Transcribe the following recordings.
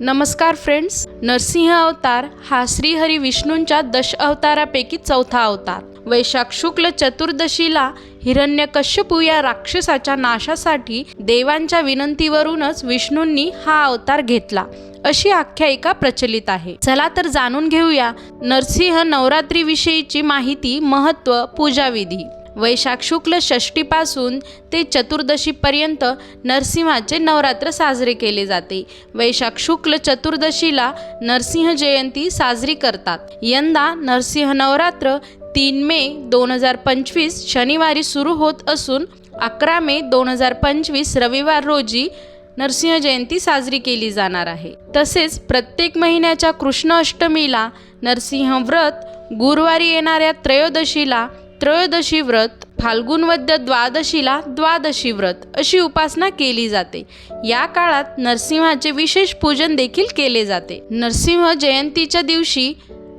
नमस्कार फ्रेंड्स नरसिंह अवतार हा श्रीहरी विष्णूंच्या दश अवतारापैकी चौथा अवतार. वैशाख शुक्ल चतुर्दशीला हिरण्यकश्यपू या राक्षसाच्या नाशासाठी देवांच्या विनंतीवरूनच विष्णूंनी हा अवतार घेतला. अशी आख्यायिका प्रचलित आहे. चला तर जाणून घेऊया नरसिंह नवरात्रीविषयीची माहिती महत्त्व पूजाविधी. वैशाख शुक्ल षष्टीपासून ते चतुर्दशीपर्यंत नरसिंहाचे नवरात्र साजरे केले जाते. वैशाख शुक्ल चतुर्दशीला नरसिंह जयंती साजरी करतात. यंदा नरसिंह नवरात्र तीन मे दोन हजार पंचवीस शनिवारी सुरू होत असून अकरा मे दोन हजार पंचवीस रविवार रोजी नरसिंह जयंती साजरी केली जाणार आहे. तसेच प्रत्येक महिन्याच्या कृष्ण अष्टमीला नरसिंह व्रत गुरुवारी येणाऱ्या त्रयोदशीला त्रयोदशी व्रत फाल्गुन वद्य द्वादशीला द्वादशी व्रत अशी उपासना केली जाते. या काळात नरसिंहाचे विशेष पूजन देखील केले जाते. नरसिंह जयंतीच्या दिवशी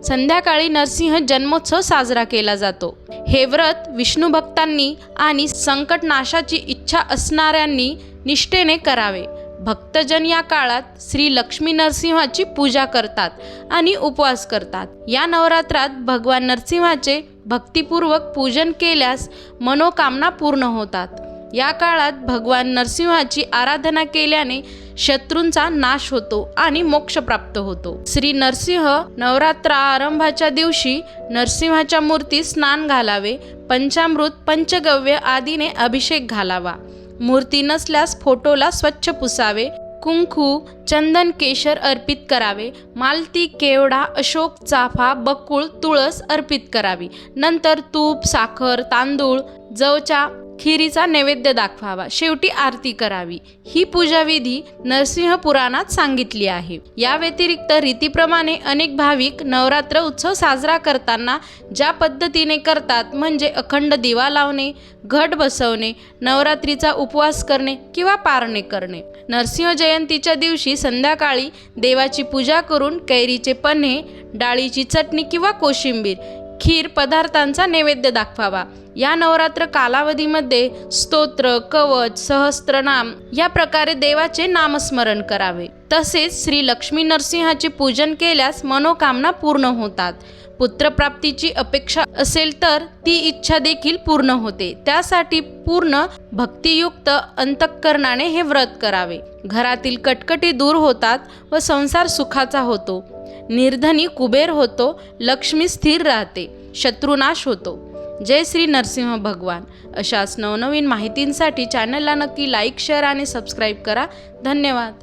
संध्याकाळी नरसिंह जन्मोत्सव साजरा केला जातो. हे व्रत विष्णू भक्तांनी आणि संकटनाशाची इच्छा असणाऱ्यांनी निष्ठेने करावे. भक्तजन या काळात श्री लक्ष्मी नरसिंहाची पूजा करतात आणि उपवास करतात. या नवरात्रात भगवान नरसिंहाचे भक्तिपूर्वक पूजन केल्यास मनोकामना पूर्ण होतात. या काळात भगवान नरसिंहाची आराधना केल्याने शत्रूंचा नाश होतो आणि मोक्ष प्राप्त होतो. श्री नरसिंह नवरात्र आरंभाच्या दिवशी नरसिंहाच्या मूर्ती स्नान घालावे पंचामृत पंचगव्य आदीने अभिषेक घालावा. मूर्ती नसल्यास फोटोला स्वच्छ पुसावे कुंकू चंदन केशर अर्पित करावे. मालती केवडा अशोक चाफा बकुळ तुळस अर्पित करावी. नंतर तूप साखर तांदूळ जवच्या खिरीचा नैवेद्य दाखवावा. शेवटी आरती करावी. ही पूजाविधी नरसिंह पुराणात सांगितली आहे. या व्यतिरिक्त रीतीप्रमाणे अनेक भाविक नवरात्र उत्सव साजरा करताना ज्या पद्धतीने करतात म्हणजे अखंड दिवा लावणे घट बसवणे नवरात्रीचा उपवास करणे किंवा पारणे करणे. नरसिंह जयंतीच्या दिवशी संध्याकाळी देवाची पूजा करून कैरीचे पन्हे डाळीची चटणी किंवा कोशिंबीर खीर पदार्थांचा नैवेद्य दाखवावा. या नवरात्र कालावधीमध्ये स्तोत्र कवच सहस्त्रनाम या प्रकारे देवाचे नामस्मरण करावे. तसेच श्री लक्ष्मी नरसिंहाचे पूजन केल्यास मनोकामना पूर्ण होतात. पुत्रप्राप्तीची अपेक्षा असेल तर ती इच्छा देखील पूर्ण होते. त्यासाठी पूर्ण भक्तियुक्त अंतःकरणाने हे व्रत करावे. घरातील कटकटी दूर होतात व संसार सुखाचा होतो. निर्धनी कुबेर होतो लक्ष्मी स्थिर राहते शत्रुनाश होतो. जय श्री नरसिंह भगवान. अशाच नवनवीन माहितींसाठी चॅनलला नक्की लाईक शेअर आणि सबस्क्राईब करा. धन्यवाद.